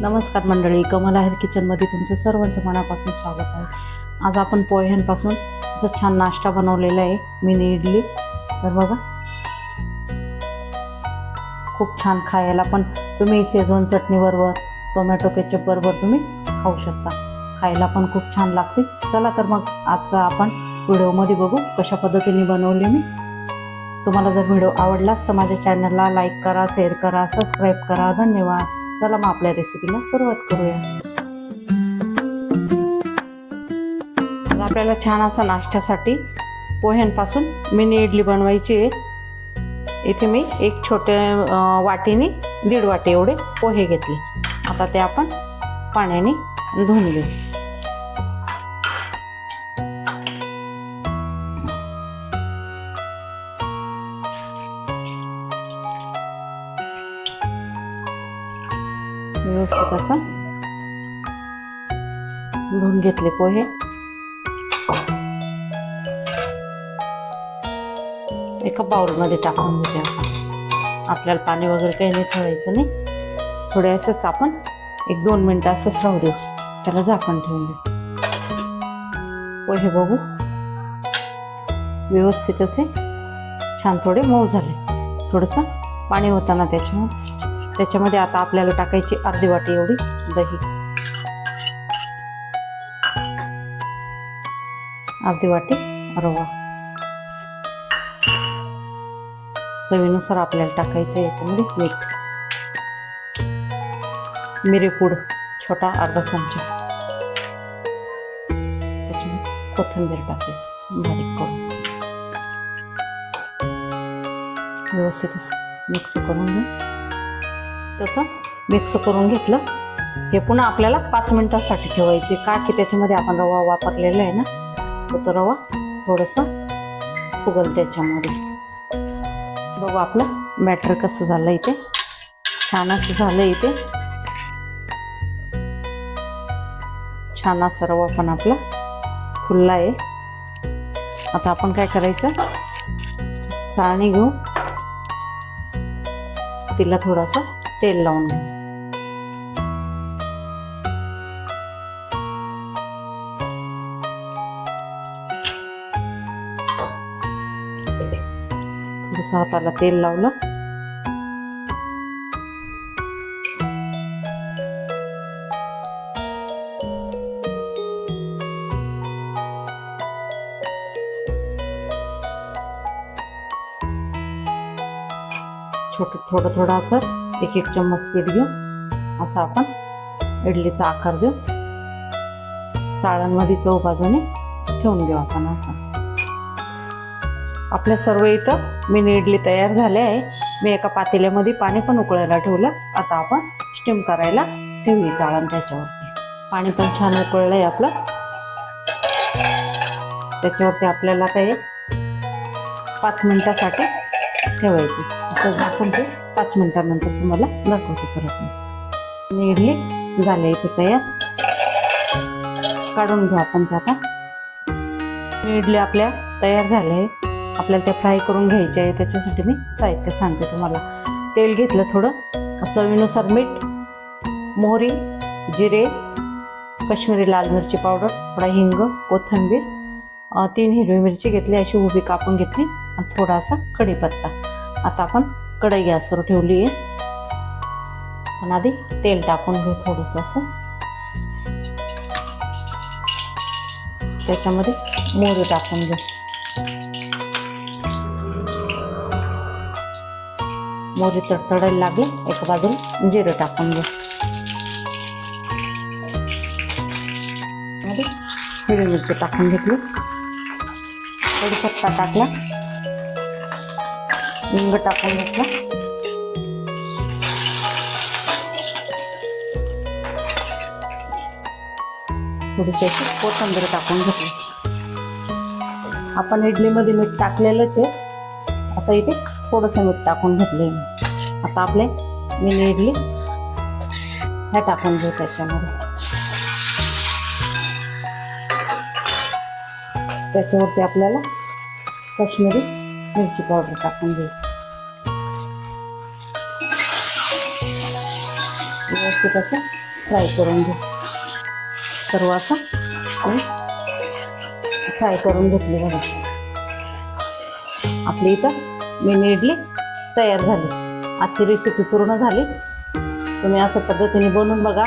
नमस्कार मंडळी कमल आहेर किचनमध्ये तुमचं सर्वांचं मनापासून स्वागत आहे. आज आपण पोह्यांपासून असं छान नाश्ता बनवलेला आहे मिनी इडली. तर बघा खूप छान खायला पण तुम्ही शेजवान चटणीबरोबर टोमॅटो केचपबरोबर तुम्ही खाऊ शकता. खायला पण खूप छान लागते. चला तर मग आजचा आपण व्हिडिओमध्ये बघू कशा पद्धतीने बनवली मी. तुम्हाला जर व्हिडिओ आवडलाच तर माझ्या चॅनलला लाईक करा शेअर करा सबस्क्राईब करा. धन्यवाद. चला मग आपल्या रेसिपीला सुरुवात करूया. आपल्याला छान असा नाश्त्यासाठी पोह्यांपासून मिनी इडली बनवायची आहे. इथे मी एक छोट्या वाटीने दीड वाटी एवढे पोहे घेतले. आता ते आपण पाण्याने धुवून घेऊ. व्यवस्थित असं. धुवून घेतले पोहे. एका बाउलमध्ये टाकून घेते आपल्याला पाणी वगैरे काही नाही ठेवायचं नाही. थोडे असंच आपण एक दोन मिनटं असंच राहू देऊ. त्याला झाकण ठेवून देऊ. पोहे बघू. व्यवस्थित असे छान थोडे मऊ झाले. थोडंसं पाणी होताना त्याच्यामध्ये त्याच्यामध्ये आता आपल्याला टाकायची अर्धी वाटी एवढी दही. अर्धी वाटी रवा. चवीनुसार आपल्याला टाकायचं याच्यामध्ये मीठ. मिरेपूड छोटा अर्धा चमचा. त्याच्यामध्ये कोथिंबीर टाकली बारीक करून. व्यवस्थित मिक्स करून घ्या तसं मिक्स करून घेतलं. हे पुन्हा आपल्याला पाच मिनटासाठी ठेवायचे. का की त्याच्यामध्ये आपण रवा वापरलेला आहे ना तो रवा थोडंसं फुगल त्याच्यामध्ये. बघू आपलं बॅटर कसं झालं इथे. छान असं झालं इथे. छान असा रवा पण आपला फुलला आहे. आता आपण काय करायचं? चाळणी घेऊ. तिला थोडासा तेल लावून. घ्या हाताला तेल लावलं. छोटं थोडं थोडं असं. एक एक चम्मच पीठ घेऊ. असा आपण इडलीचा आकार देऊ. चाळणमध्ये चौबाजूने ठेवून देऊ आपण असं. आपल्या सर्व इथं मिनी इडली तयार झाले आहे. मी एका पातेल्यामध्ये पाणी पण उकळायला ठेवलं. आता आपण स्टीम करायला ठेवली चाळण त्याच्यावरती. पाणी पण छान उकळलं आहे आपलं. त्याच्यावरती आपल्याला काही पाच मिनिटासाठी ठेवायची. असं झाकून ते पाच मिनिटानंतर तुम्हाला दाखवते परत मी. इडली झाले इथे तयार. काढून घेऊ आपण ते आता. इडली आपल्या तयार झाल्या आहे आपल्याला त्या फ्राय करून घ्यायचे आहे त्याच्यासाठी मी साहित्य सांगते तुम्हाला. तेल घेतलं थोडं. चवीनुसार मीठ मोहरी जिरे कश्मीरी लाल मिरची पावडर थोडा हिंग कोथिंबीर तीन हिरवी मिरची घेतली अशी उभी कापून घेतली आणि थोडासा कढीपत्ता. आता आपण कढई गॅसवर ठेवली आहे. पण आधी तेल टाकून घेऊ थोडंसं असं. त्याच्यामध्ये मोहरी टाकून घेऊ. मोहरी तडतडायला लागले. एका बाजूला जिरं टाकून घेऊ. हिरवी मिरची टाकून घेतली. कढीपत्ता टाकला. हिंग टाकून घेतलं. थोडीशी अशी कोथंबीर टाकून घेतली. आपण इडलीमध्ये मीठ टाकलेलंच आहे. आता इथे थोडंसं मीठ टाकून घेतले आता आपले मिनी इडली ह्या टाकून घेऊ त्याच्यामध्ये. त्याच्यावरती आपल्याला काश्मीरी मिरची पावडर टाकून घेऊ. व्यवस्थित असं फ्राय करून घेऊ सर्व असं? फ्राय करून घेतली बघा. आपली इथं मिनी इडली तयार झाली. आजची रेसिपी पूर्ण झाली. तुम्ही अशा पद्धतीने बनवून बघा.